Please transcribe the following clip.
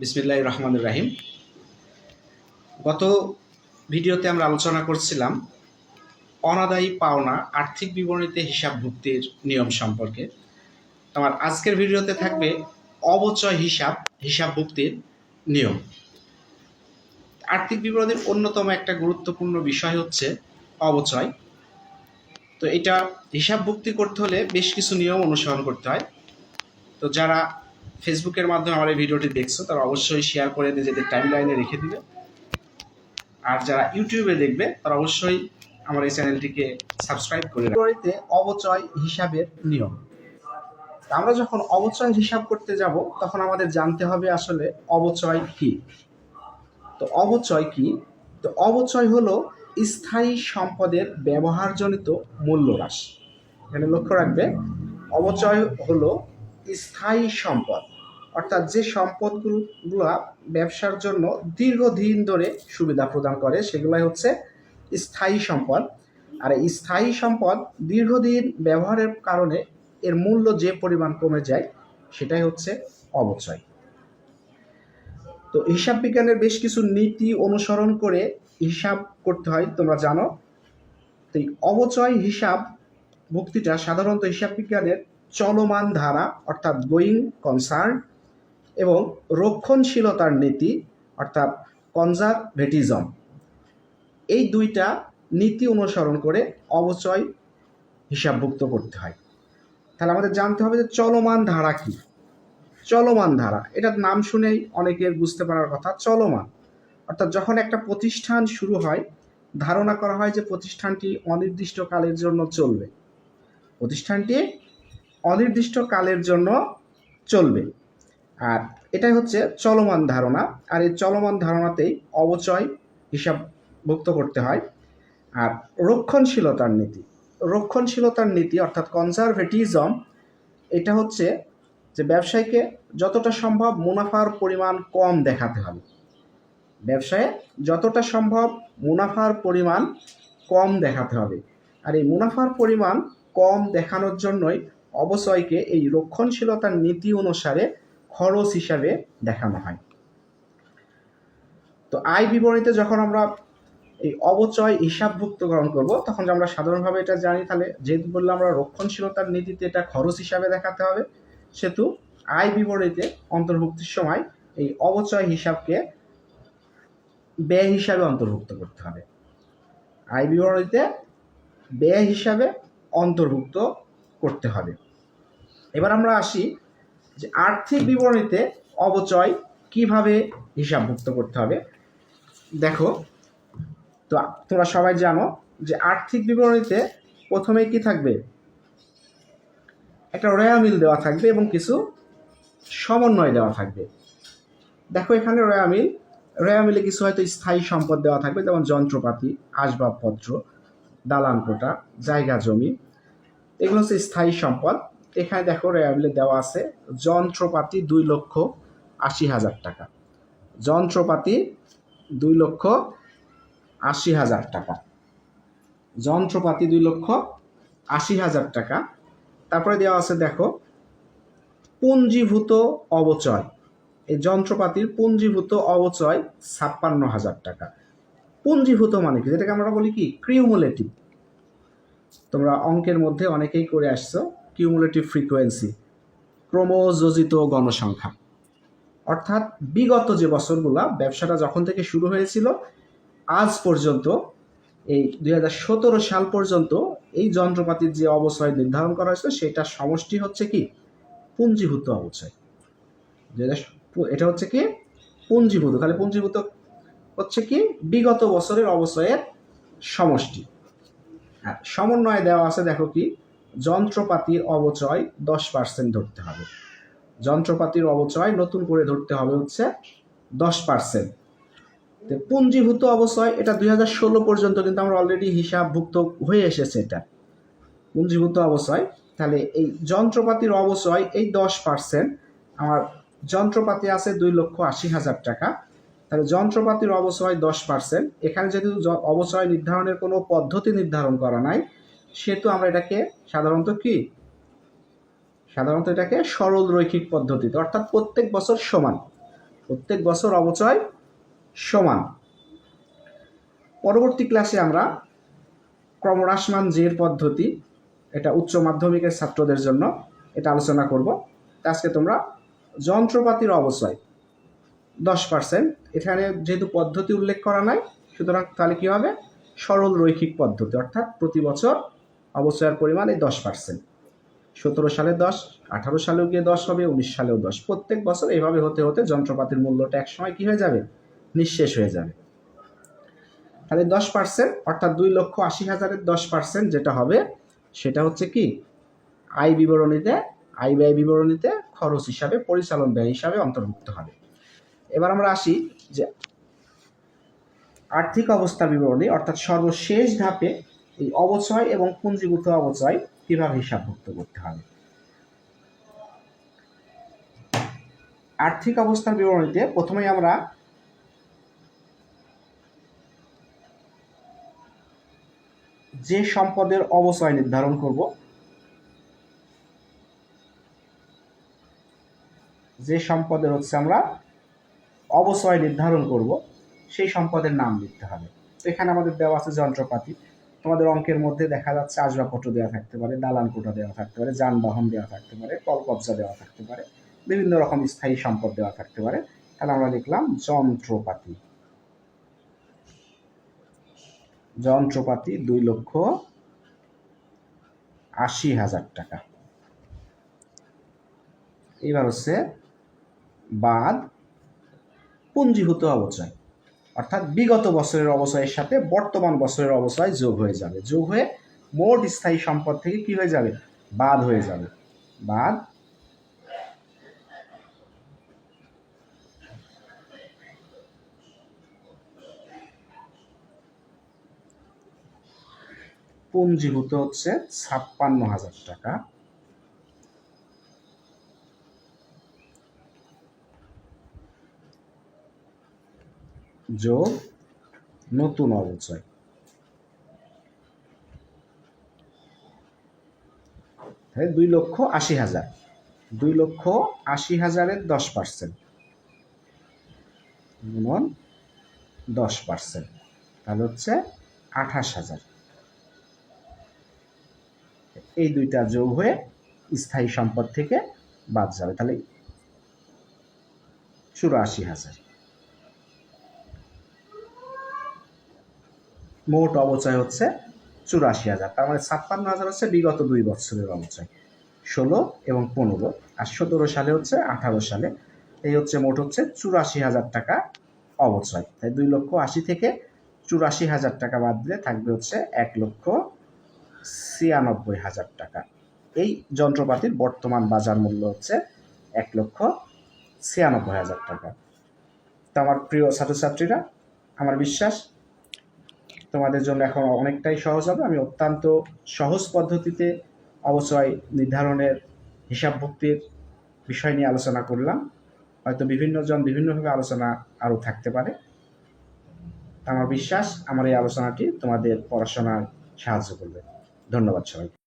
বিসমিল্লাহ রহমান রাহিম। গত ভিডিওতে আমরা আলোচনা করছিলাম অনাদায়ী পাওনা, আর্থিক বিবরণীতে হিসাব ভুক্তির নিয়ম সম্পর্কে। আমার আজকের ভিডিওতে থাকবে অবচয় হিসাব হিসাব ভুক্তির নিয়ম। আর্থিক বিবরণীর অন্যতম একটা গুরুত্বপূর্ণ বিষয় হচ্ছে অবচয়। তো এটা হিসাব ভুক্তি করতে হলে বেশ কিছু নিয়ম অনুসরণ করতে হয়। তো যারা ফেসবুকের মাধ্যমে আমার এই ভিডিওটি দেখছ, তারা অবশ্যই শেয়ার করে নিজেদের টাইম লাইনে রেখে দিবে। আর যারা ইউটিউবে দেখবে, তারা অবশ্যই আমার এই চ্যানেলটিকে সাবস্ক্রাইব করে রাখবে। অবচয় হিসাবের নিয়ম। আমরা যখন অবচয় হিসাব করতে যাব, তখন আমাদের জানতে হবে আসলে অবচয় কি। তো অবচয় কি? তো অবচয় হলো স্থায়ী সম্পদের ব্যবহারজনিত মূল্য হ্রাস এখানে লক্ষ্য রাখবে, অবচয় হলো স্থায়ী সম্পদ। অর্থাৎ যে সম্পদগুলো ব্যবসার জন্য দীর্ঘদিন ধরে সুবিধা প্রদান করে, সেগুলাই হচ্ছে স্থায়ী সম্পদ। আর এই স্থায়ী সম্পদ দীর্ঘদিন ব্যবহারের কারণে এর মূল্য যে পরিমাণ কমে যায়, সেটাই হচ্ছে অবচয় তো হিসাব বিজ্ঞানের বেশ কিছু নীতি অনুসরণ করে হিসাব করতে হয়, তোমরা জানো। তো অবচয় হিসাব, মুক্তিটা সাধারণত হিসাব বিজ্ঞানের চলমান ধারা, অর্থাৎ গোয়িং কনসার্ন, এবং রক্ষণশীলতার নীতি, অর্থাৎ কনজারভেটিজম। এই দুইটা নীতি অনুসরণ করে অবচয় হিসাবভুক্ত করতে হয়। তাহলে আমাদের জানতে হবে যে চলমান ধারা কি? চলমান ধারা, এটার নাম শুনেই অনেকের বুঝতে পারার কথা, চলমান। অর্থাৎ যখন একটা প্রতিষ্ঠান শুরু হয়, ধারণা করা হয় যে প্রতিষ্ঠানটি অনির্দিষ্টকালের জন্য চলবে। প্রতিষ্ঠানটি অনির্দিষ্ট কালের জন্য চলবে। আর এটাই হচ্ছে চলমান ধারণা। আর এই চলমান ধারণাতেই অবচয় হিসাবভুক্ত করতে হয়। আর রক্ষণশীলতার নীতি। রক্ষণশীলতার নীতি অর্থাৎ কনজারভেটিজম এটা হচ্ছে যে ব্যবসায়ীকে যতটা সম্ভব মুনাফার পরিমাণ কম দেখাতে হবে। ব্যবসায়ে যতটা সম্ভব মুনাফার পরিমাণ কম দেখাতে হবে। আর এই মুনাফার পরিমাণ কম দেখানোর জন্যই অবচয়কে এই রক্ষণশীলতার নীতি অনুসারে খরচ হিসাবে দেখানো হয়। তো আয় বিবরণীতে যখন আমরা এই অবচয় হিসাবভুক্তকরণ করব, তখন যে আমরা সাধারণভাবে এটা জানি, তাহলে যেহেতু বললাম আমরা রক্ষণশীলতার নীতিতে এটা খরচ হিসাবে দেখাতে হবে, সেহেতু আয় বিবরণীতে অন্তর্ভুক্তির সময় এই অবচয় হিসাবকে ব্যয় হিসাবে অন্তর্ভুক্ত করতে হবে। আয় বিবরণীতে ব্যয় হিসাবে অন্তর্ভুক্ত করতে হবে। এবার আমরা আসি যে আর্থিক বিবরণীতে অবচয় কীভাবে হিসাবভুক্ত করতে হবে। দেখো, তো তোমরা সবাই জানো যে আর্থিক বিবরণীতে প্রথমে কি থাকবে? একটা রয়া মিল দেওয়া থাকবে এবং কিছু সমন্বয় দেওয়া থাকবে। দেখো এখানে রয়া মিল রয়া মিলে কিছু হয়তো স্থায়ী সম্পদ দেওয়া থাকবে, যেমন যন্ত্রপাতি, আসবাবপত্র, দালান কোটা, জায়গা জমি এগুলো হচ্ছে স্থায়ী সম্পদ। এখানে দেখো রেয়াবিলে দেওয়া আছে, যন্ত্রপাতি দুই লক্ষ আশি হাজার টাকা। যন্ত্রপাতি দুই লক্ষ আশি হাজার টাকা। যন্ত্রপাতি দুই লক্ষ আশি হাজার টাকা। তারপরে দেওয়া আছে দেখো, পুঞ্জীভূত অবচয়। এই যন্ত্রপাতির পুঞ্জীভূত অবচয় ছাপ্পান্ন হাজার টাকা। পুঞ্জীভূত মানে কি? যেটাকে আমরা বলি কি? ক্রিউমুলেটিভ তোমরা অঙ্কের মধ্যে অনেকেই করে আসছো কিউমুলেটিভ ফ্রিকোয়েন্সি ক্রমযোজিত গণসংখ্যা। অর্থাৎ বিগত যে বছরগুলা, ব্যবসাটা যখন থেকে শুরু হয়েছিল, আজ পর্যন্ত, এই দুই হাজার সতেরো সাল পর্যন্ত এই যন্ত্রপাতির যে অবচয় নির্ধারণ করা হয়েছিল সেটার সমষ্টি হচ্ছে কি? পুঞ্জীভূত অবচয়। এটা হচ্ছে কি? পুঞ্জীভূত। খালি পুঞ্জীভূত হচ্ছে কি? বিগত বছরের অবচয়ের সমষ্টি। সমন্বয় দেওয়া আছে, দেখো কি? যন্ত্রপাতির অবচয় দশ পার্সেন্ট ধরতে হবে। যন্ত্রপাতির অবচয় নতুন করে ধরতে হবে হচ্ছে দশ পার্সেন্ট পুঞ্জীভূত অবচয়, এটা দুই হাজার ষোলো পর্যন্ত কিন্তু আমরা অলরেডি হিসাবভুক্ত হয়ে এসেছে এটা। পুঞ্জীভূত অবচয়, তাহলে এই যন্ত্রপাতির অবচয় এই দশ পার্সেন্ট আমার যন্ত্রপাতি আছে দুই লক্ষ আশি হাজার টাকা। তাহলে যন্ত্রপাতির অবচয় দশ পার্সেন্ট এখানে যেহেতু অবচয় নির্ধারণের কোনো পদ্ধতি নির্ধারণ করা নাই, সেহেতু আমরা এটাকে সাধারণত কি? সাধারণত এটাকে সরল রৈখিক পদ্ধতিতে অর্থাৎ প্রত্যেক বছর সমান। প্রত্যেক বছর অবচয় সমান। পরবর্তী ক্লাসে আমরা ক্রমহ্রাসমান জের পদ্ধতি, এটা উচ্চ মাধ্যমিকের ছাত্রদের জন্য এটা আলোচনা করব। আজকে তোমরা যন্ত্রপাতির অবচয় দশ পার্সেন্ট এখানে যেহেতু পদ্ধতি উল্লেখ করা নাই, সুতরাং তাহলে কী হবে? সরল রৈখিক পদ্ধতি, অর্থাৎ প্রতি বছর অবচয়ের পরিমাণ এই দশ পার্সেন্ট সতেরো সালে দশ, আঠারো সালেও গিয়ে দশ হবে, উনিশ সালেও দশ। প্রত্যেক বছর এইভাবে হতে হতে যন্ত্রপাতির মূল্যটা একসময় কী হয়ে যাবে? নিঃশেষ হয়ে যাবে। তাহলে দশ পার্সেন্ট অর্থাৎ দুই লক্ষ আশি হাজারের দশ পার্সেন্ট যেটা হবে, সেটা হচ্ছে কি? আয় বিবরণীতে, আয় ব্যয় বিবরণীতে খরচ হিসাবে পরিচালন ব্যয় হিসাবে অন্তর্ভুক্ত হবে। এবার আমরা আসি যে আর্থিক অবস্থা বিবরণী, অর্থাৎ সর্বশেষ ধাপে এই অবচয় এবং পুঞ্জীভূত অবচয় কীভাবে হিসাবভুক্ত করতে হবে? আর্থিক অবস্থার বিবরণীতে প্রথমেই আমরা যে সম্পদের অবচয় নির্ধারণ করব, যে সম্পদের হচ্ছে আমরা অবচয় নির্ধারণ করব, সেই সম্পদের নাম লিখতে হবে। তো এখানে আমাদের দেওয়া আছে যন্ত্রপাতি। তোমাদের অঙ্কের মধ্যে দেখা যাচ্ছে আসবাবপত্র দেওয়া থাকতে পারে, দালান কোঠা দেওয়া থাকতে পারে, যানবাহন দেওয়া থাকতে পারে কলকবজা দেওয়া থাকতে পারে, বিভিন্ন রকম স্থায়ী সম্পদ দেওয়া থাকতে পারে। তাহলে আমরা লিখলাম যন্ত্রপাতি। যন্ত্রপাতি দুই লক্ষ আশি হাজার টাকা। এবার হচ্ছে বাদ পুঞ্জীভূত অবচয়। অর্থাৎ বিগত বছরের অবচয়ের সাথে বর্তমান বছরের অবচয় যোগ হয়ে যাবে। যোগ হয়ে মোট স্থায়ী সম্পদ থেকে কি হয়ে যাবে? বাদ হয়ে যাবে। বাদ পুঞ্জীভূত হচ্ছে ছাপ্পান্ন হাজার টাকা। যোগ নতুন অবচয়। দুই লক্ষ আশি হাজার। দুই লক্ষ আশি হাজারের দশ পার্সেন্ট। দশ পার্সেন্ট। তাহলে হচ্ছে আঠাশ হাজার। এই দুইটা যোগ হয়ে স্থায়ী সম্পদ থেকে বাদ যাবে। তাহলে চুরাশি হাজার। মোট অবচয় হচ্ছে চুরাশি হাজার। তার মানে ছাপ্পান্ন হাজার হচ্ছে বিগত দুই বছরের অবচয়। ষোলো এবং পনেরো। আর সতেরো সালে হচ্ছে আঠারো সালে। এই হচ্ছে মোট হচ্ছে চুরাশি হাজার টাকা অবচয়। তাই দুই লক্ষ আশি থেকে চুরাশি হাজার টাকা বাদ দিলে থাকবে হচ্ছে এক লক্ষ ছিয়ানব্বই হাজার টাকা। এই যন্ত্রপাতির বর্তমান বাজার মূল্য হচ্ছে এক লক্ষ ছিয়ানব্বই হাজার টাকা। তো আমার প্রিয় ছাত্রছাত্রীরা, আমার বিশ্বাস তোমাদের জন্য এখন অনেকটাই সহজ হবে। আমি অত্যন্ত সহজ পদ্ধতিতে অবশ্যই নির্ধারণের হিসাব হিসাবভুক্তির বিষয় নিয়ে আলোচনা করলাম। হয়তো বিভিন্নজন বিভিন্নভাবে আলোচনা আরও থাকতে পারে। আমার বিশ্বাস আমার এই আলোচনাটি তোমাদের পড়াশোনায় সাহায্য করবে। ধন্যবাদ সবাইকে।